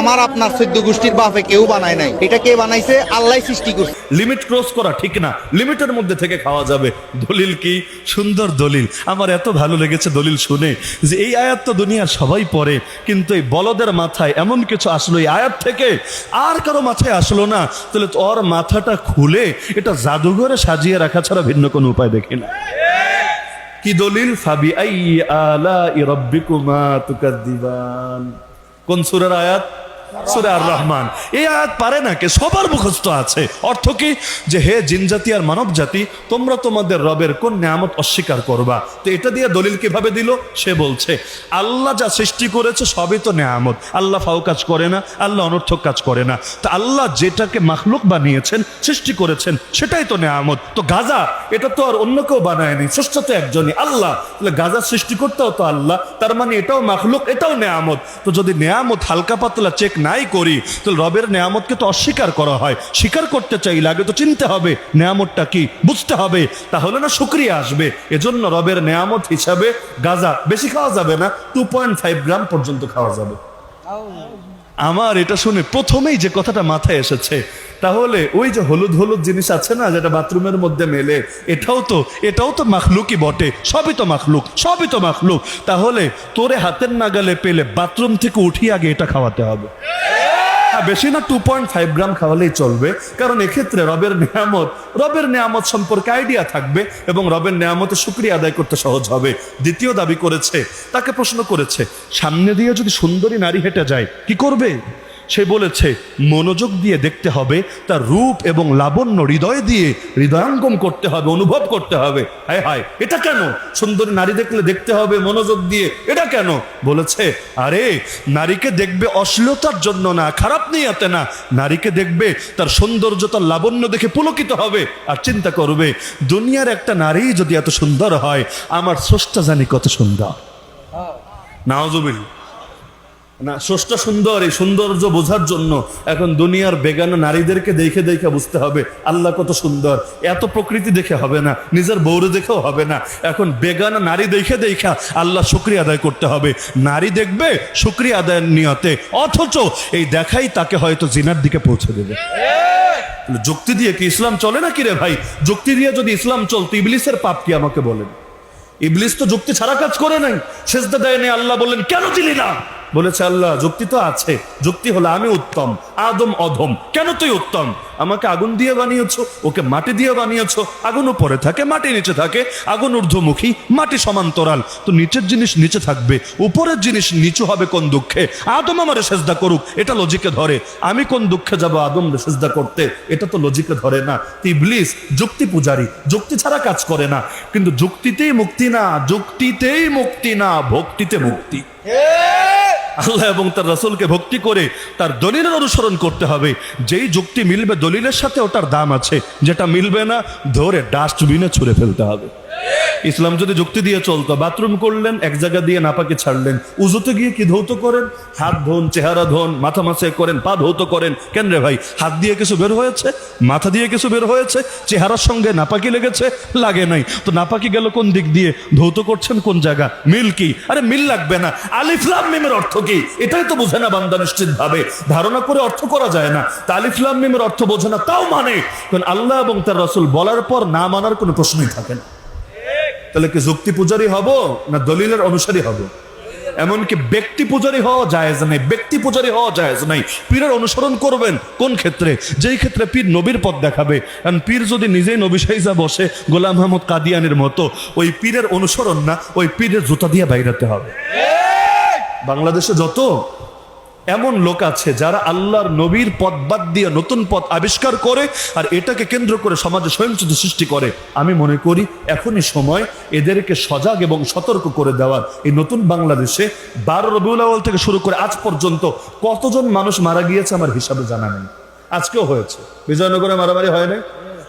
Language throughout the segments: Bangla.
আমার আপনার চোদ্দ গোষ্ঠীর বাপে কেউ বানায় নাই। এটা কে বানাইছে? আল্লাহ সৃষ্টি করছে। লিমিট ক্রস করা ঠিক না। লিমিটের মধ্যে থেকে খাওয়া যাবে। দলিল কি? সুন্দর দলিল। আমার এত ভালো লেগেছে দলিল শুনে যে এই আয়াত তো দুনিয়ার সবাই পড়ে, কিন্তু এই বলদের মাথায় এমন কিছু আসলো এই আয়াত থেকে। আর কারও মাথায় আসলো না। তাহলে তো ওর মাথাটা খুলে এটা জাদুঘরে সাজিয়ে রাখা ছাড়া ভিন্ন কোনো উপায় দেখি না। কি দলিল? ফাবি আই আলা রব্বিকুমা তুকাদ্দিবান। কোন সুরের আয়াত? সূরা রহমান এই আয়াত পারে না কে? সবার মুখস্থ আছে। অর্থ কি? যে হে জিনজাতি আর মানব জাতি তোমরা তোমাদের রবের কোন নিয়ামত অস্বীকার করবা? তো এটা দিয়ে দলিল কীভাবে দিল? সে বলছে, আল্লাহ যা সৃষ্টি করেছে সবই তো নেয়ামত। আল্লাহ ফাও কাজ করে না, আল্লাহ অনর্থক কাজ করে না। তা আল্লাহ যেটাকে মাখলুক বানিয়েছেন, সৃষ্টি করেছেন, সেটাই তো নেয়ামত। তো গাজা, এটা তো আর অন্য কেউ বানায়নি স্রষ্টা তো একজনই। আল্লাহ, তাহলে গাজা সৃষ্টি করতেও তো আল্লাহ, তার মানে এটাও মাখলুক, এটাও নেয়ামত। তো যদি নেয়ামত হালকা পাতলা চেক নাই করি তো রবের নেয়ামতকে তো অস্বীকার করা হয়। স্বীকার করতে চাই লাগে তো চিনতে হবে নেয়ামতটা কি বুঝতে হবে তাহলে না শুক্রিয়া আসবে। এজন্য রবের নেয়ামত হিসাবে গাজা বেশি খাওয়া যাবে না টু পয়েন্ট ফাইভ গ্রাম পর্যন্ত খাওয়া যাবে। আমার এটা শুনে প্রথমেই যে কথাটা মাথায় এসেছে তাহলে ওই যে হলুদ হলুদ জিনিস আছে না, যেটা বাথরুমের মধ্যে মেলে, এটাও তো এটাও তো মাখলুকই বটে, সবই তো মাখলুক, সবই তো মাখলুক। তাহলে তোরে হাতের নাগালে পেলে বাথরুম থেকে উঠিয়ে আগে এটা খাওয়াতে হবে। বেশি না টু পয়েন্ট ফাইভ গ্রাম খাওয়ালেই চলবে, কারণ এক্ষেত্রে রবের নিয়ামত রবের নিয়ামত সম্পর্কে আইডিয়া থাকবে এবং রবের নিয়ামতে শুক্রিয়া আদায় করতে সহজ হবে। দ্বিতীয় দাবি করেছে, তাকে প্রশ্ন করেছে, সামনে দিয়ে যদি সুন্দরী নারী হেঁটে যায়, কি করবে? সে বলেছে মনোযোগ দিয়ে দেখতে হবে তার রূপ এবং লাবণ্য হৃদয় দিয়ে হৃদয়াঙ্গম করতে হবে অনুভব করতে হবে। হায় হায় এটা কেন? সুন্দরী নারী দেখলে দেখতে হবে মনোযোগ দিয়ে এটা কেন? বলেছে আরে নারীকে দেখবে অশ্লীলতার জন্য না খারাপ নিয়াতে না। নারীকে দেখবে তার সৌন্দর্য তার লাবণ্য দেখে পুলকিত হবে। আর চিন্তা করবে দুনিয়ার একটা নারী যদি এত সুন্দর হয় আমার স্রষ্টা জানি কত সুন্দর। নাওজবিল না স্রষ্টা সুন্দর, এই সৌন্দর্য বোঝার জন্য এখন দুনিয়ার বেগানো নারীদেরকে দেখে দেখে বুঝতে হবে, আল্লাহ কত সুন্দর। এত প্রকৃতি দেখে হবে না, নিজের বৌরে দেখেও হবে না। এখন বেগানা নারী দেখে দেখা আল্লাহ শুক্রিয়া আদায় করতে হবে। নারী দেখবে শুক্রিয়া আদায়ের নিয়তে, অথচ এই দেখাই তাকে হয়তো জিনার দিকে পৌঁছে দেবে। যুক্তি দিয়ে কি ইসলাম চলে না কি রে ভাই? যুক্তি দিয়ে যদি ইসলাম চলতো, ইবলিসের পাপ কি আমাকে বলেন? ইবলিস তো যুক্তি ছাড়া কাজ করে নাই। সেজদা দেয় নাই, আল্লাহ বললেন, কেন দিলি না? বলেছে আল্লাহ, যুক্তি তো আছে। যুক্তি হলো আমি উত্তম, আদম অধম। কেন তুই উত্তম? আমাকে আগুন দিয়ে বানিয়েছো, ওকে মাটি দিয়ে বানিয়েছো। আগুন উপরে থাকে, মাটি নিচে থাকে। আগুন ঊর্ধ্বমুখী, মাটি সমান্তরাল। তো নিচের জিনিস নিচে থাকবে, উপরের জিনিস নিচু হবে কোন দুঃখে? আদম আমার সেজদা করুক, এটা লজিকে ধরে। আমি কোন দুঃখে যাব আদম সেজদা করতে? এটা তো লজিকে ধরে না। ইবলিস, যুক্তি পূজারি, যুক্তি ছাড়া কাজ করে না। কিন্তু যুক্তিতেই মুক্তি না, যুক্তিতেই মুক্তি না, ভক্তিতে মুক্তি। আল্লাহ এবং তার রসুলকে ভক্তি করে তার দলিলের অনুসরণ করতে হবে। যেই যুক্তি মিলবে দলিলের সাথে ওটার দাম আছে। যেটা মিলবে না, ধরে ডাস্টবিনে ছুঁড়ে ফেলতে হবে। ইসলাম যদি যুক্তি দিয়ে চলতো, বাথরুম করলেন, এক জায়গা দিয়ে নাপাকে ছাড়লেন, উজুতে গিয়ে কি ধৌত করেন? হাত ধোন, চেহারা ধোন, মাথা মাছে করেন, পা ধৌত করেন। কেন রে ভাই? হাত দিয়ে কিছু বের হয়েছে? মাথা দিয়ে কিছু বের হয়েছে? চেহারার সঙ্গে নাপাকি লেগেছে? লাগে নাই। তো নাপাকি গেল কোন দিক দিয়ে? ধৌত করছেন কোন জায়গা? মিল কি? আরে মিল লাগবে না। আলিফলাম মিমের অর্থ কি? এটাই তো বোঝে না বান্দা নিশ্চিত ভাবে ধারণা করে অর্থ করা যায় না। তা আলিফলাম মিমের অর্থ বোঝে না, তাও মানে? কারণ আল্লাহ এবং তার রসুল বলার পর না মানার কোনো প্রশ্নই থাকে না। তাহলে কি যুক্তি পূজারি হব না দলিলের অনুসারী হব? এমনকি ব্যক্তি পূজারি হওয়া জায়েজ নাই, ব্যক্তি পূজারি হওয়া জায়েজ নাই। পীরের অনুসরণ করবেন কোন ক্ষেত্রে? যেই ক্ষেত্রে পীর নবীর পথ দেখাবে। কারণ পীর যদি নিজেই নবী সাইজা বসে গোলাম আহমদ কাদিয়ানের মতো, ওই পীরের অনুসরণ না, ওই পীরের জুতা দিয়ে বাইরাতে হবে। বাংলাদেশে যত এমন লোক আছে যারা আল্লাহর নবীর পথ বাদ দিয়ে নতুন পথ আবিষ্কার করে আর এটাকে কেন্দ্র করে সমাজে সহিংসতা সৃষ্টি করে। আমি মনে করি এখনই সময় এদেরকে সজাগ এবং সতর্ক করে দেওয়ার। এই নতুন বাংলাদেশে বারো রবিউল আউয়াল থেকে শুরু করে আজ পর্যন্ত কতজন মানুষ মারা গিয়েছে আমার হিসাবে জানা নেই। আজকেও হয়েছে। বিজয়নগরে মারামারি হয় নাই?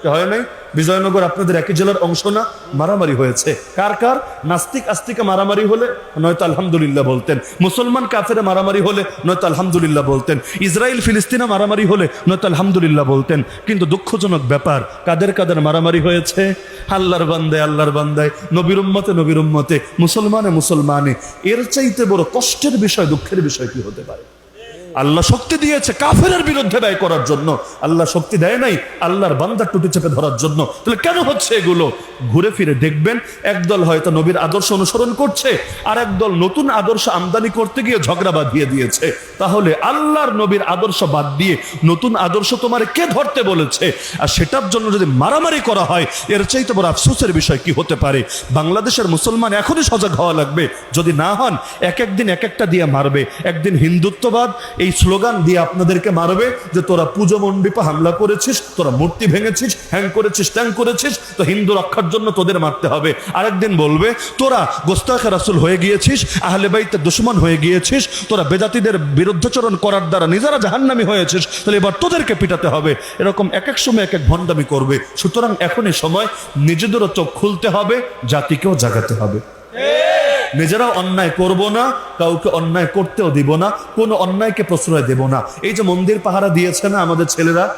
হয় নাই। বিজয়নগর আপনাদের একই জেলার অংশ না, মারামারি হয়েছে। কার কার? নাস্তিক, আস্তিকা মারামারি হলে নয়তো আলহামদুলিল্লাহ বলতেন। মুসলমান কাফেরে মারামারি হলে নয়তো আলহামদুলিল্লাহ বলতেন। ইসরায়েল, ফিলিস্তিনা মারামারি হলে নয়তো আলহামদুলিল্লাহ বলতেন। কিন্তু দুঃখজনক ব্যাপার, কাদের কাদের মারামারি হয়েছে? আল্লাহর বান্দায় আল্লাহর বান্দায় নবীর উম্মতে নবীর উম্মতে, মুসলমানে মুসলমানে। এর চাইতে বড় কষ্টের বিষয়, দুঃখের বিষয় কি হতে পারে? আল্লাহ শক্তি দিয়েছে কাফেরের বিরুদ্ধে ব্যয় করার জন্য। আল্লাহ শক্তি দেয় নাই, আল্লাহর বান্দার টুটি চেপে ধরার জন্য। তাহলে কেন হচ্ছে এগুলো? ঘুরে ফিরে দেখবেন, একদল হয়তো নবীর আদর্শ অনুসরণ করছে, আর একদল নতুন আদর্শ আমদানি করতে গিয়ে ঝগড়া বাঁধিয়ে দিয়েছে। তাহলে আল্লাহর নবীর আদর্শ বাদ দিয়ে নতুন আদর্শ তোমার কে ধরতে বলেছে? আর সেটার জন্য যদি মারামারি করা হয়, এর চাইতে বড় আফসোসের বিষয় কি হতে পারে? বাংলাদেশের মুসলমান এখনই সজাগ হওয়া লাগবে। যদি না হন, এক একদিন এক একটা দিয়ে মারবে। একদিন হিন্দুত্ববাদ এই স্লোগান দিয়ে আপনাদেরকে মারবে যে তোরা পুজো মণ্ডপে হামলা করেছিস, তোরা মূর্তি ভেঙেছিস, হ্যাং করেছিস, ট্যাং করেছিস, তো হিন্দু রক্ষার জন্য তোদের মারতে হবে। আরেকদিন বলবে, তোরা গোস্তাখে রাসুল হয়ে গিয়েছিস, আহলে বাইতের দুশ্মন হয়ে গিয়েছিস, তোরা বেদাতিদের বিরুদ্ধাচরণ করার দ্বারা নিজেরা জাহান্নামি হয়েছিস, তাহলে এবার তোদেরকে পিটাতে হবে। এরকম এক এক সময় এক এক ভণ্ডামি করবে। সুতরাং এখনই সময়, নিজেদেরও চোখ খুলতে হবে, জাতিকেও জাগাতে হবে। নিজেরা অন্যায় করব না, কাউকে অন্যায় করতেও দিব না, কোনো অন্যায়কে প্রশ্রয় দেব না। এই যে মন্দির পাহারা দিয়েছে না আমাদের ছেলেরা?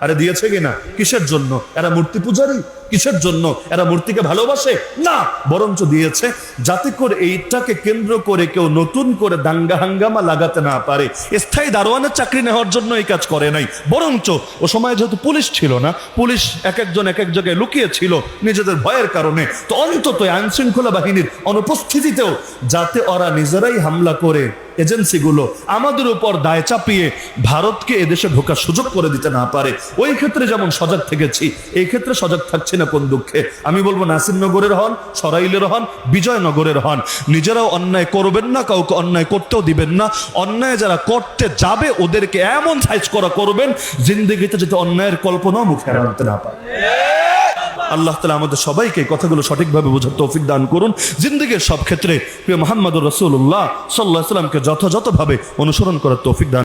আরে দিয়েছে কিনা? কিসের জন্য? এরা মূর্তি পূজারি? কিসের জন্য এরা মূর্তিকে ভালোবাসে? না, বরঞ্চ দিয়েছে যাতে করে এইটাকে কেন্দ্র করে কেউ নতুন করে দাঙ্গা হাঙ্গামা লাগাতে না পারে। স্থায়ী দারোয়ানের চাকরি নেওয়ার জন্য এই কাজ করে নাই। বরঞ্চ, ও সময় যেহেতু পুলিশ ছিল না, পুলিশ এক একজন এক এক জায়গায় লুকিয়ে ছিল নিজেদের ভয়ের কারণে, তো অন্তত আইন শৃঙ্খলা বাহিনীর অনুপস্থিতিতেও যাতে ওরা নিজেরাই হামলা করে এজেন্সিগুলো, আমাদের উপর দায় চাপিয়ে ভারতকে এদেশে ঢোকার সুযোগ করে দিতে না পারে। ওই ক্ষেত্রে যেমন সজাগ থেকেছি, এই ক্ষেত্রে সজাগ থাকছি না কোন দুঃখে? আমি বলব নাসিরনগরের হন, সরাইলের হন বিজয়নগরের হন। নিজেরাও অন্যায় করবেন না, কাউকে অন্যায় করতেও দিবেন না। অন্যায় যারা করতে যাবে, ওদেরকে এমন সাইজ করা করবেন, জিন্দিগিতে যাতে অন্যায়ের কল্পনাও মুখে আনতে না পারে আল্লাহ তালা আমাদের সবাইকে কথাগুলো সঠিকভাবে বোঝার তৌফিক দান করুন। জিন্দগির সব ক্ষেত্রে প্রিয় মোহাম্মদ রসুল্লাহ সাল্লাহ সাল্লামকে যথাযথভাবে অনুসরণ করার তৌফিক দান